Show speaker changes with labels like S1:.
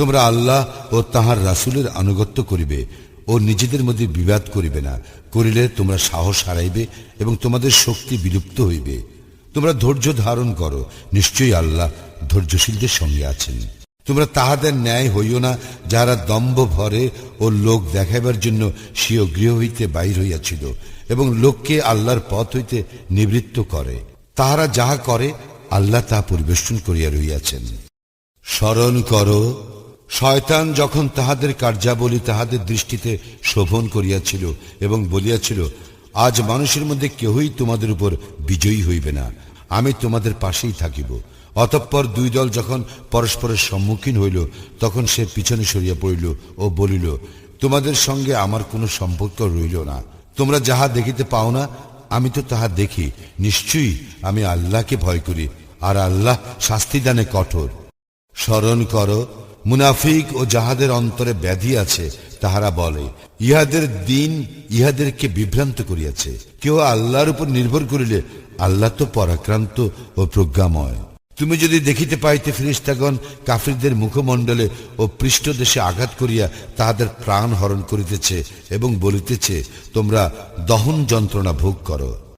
S1: তোমরা আল্লাহ ও তাহার রাসূলের আনুগত্য করিবে ও নিজেদের মধ্যে বিবাদ করিবে না। করিলে তোমরা সাহস হারাইবে এবং তোমাদের শক্তি বিলুপ্ত হইবে। তোমরা ধৈর্য ধারণ করো, নিশ্চয়ই আল্লাহ ধৈর্যশীলদের সঙ্গে আছেন। তোমরা তাহাদের ন্যায় হইও না, যাহারা দম্ভ ভরে ও লোক দেখাইবার জন্য স্বীয় গৃহ হইতে বাহির হইয়াছিল এবং লোককে আল্লাহর পথ হইতে নিবৃত্ত করে। তাহারা যাহা করে, আল্লাহ তা পরিবেষ্টন করিয়া রইয়াছেন স্মরণ করো শয়তান যখন তাহাদের কার্যাবলী তাহাদের দৃষ্টিতে শোভন করিয়াছিল এবং বলিয়াছিল, আজ মানুষের মধ্যে কেহই তোমাদের উপর বিজয়ী হইবে না, আমি তোমাদের পাশেই থাকিব। অতঃপর দুই দল যখন পরস্পরের সম্মুখীন হইল, তখন সে পিছনে সরিয়া পড়িল ও বলিল, তোমাদের সঙ্গে আমার কোনো সম্পর্ক রইল না। তোমরা যাহা দেখিতে পাও না, আমি তো তাহা দেখি। নিশ্চয়ই আমি আল্লাহকে ভয় করি, আর আল্লাহ শাস্তিদানে কঠোর। স্মরণ করো মুনাফিক ও যাহাদের অন্তরে ব্যাধি আছে, তাহারা বলে, ইহাদের দিন ইহাদেরকে বিভ্রান্ত করিয়াছে। কেউ আল্লাহর উপর নির্ভর করিলে আল্লাহ তো পরাক্রান্ত ও প্রজ্ঞাময়। তুমি যদি দেখিতে পাইতে ফিরিস্তাগণ কাফিরদের মুখমণ্ডলে ও পৃষ্ঠদেশে আঘাত করিয়া তাহাদের প্রাণ হরণ করিতেছে এবং বলিতেছে, তোমরা দহন যন্ত্রণা ভোগ করো।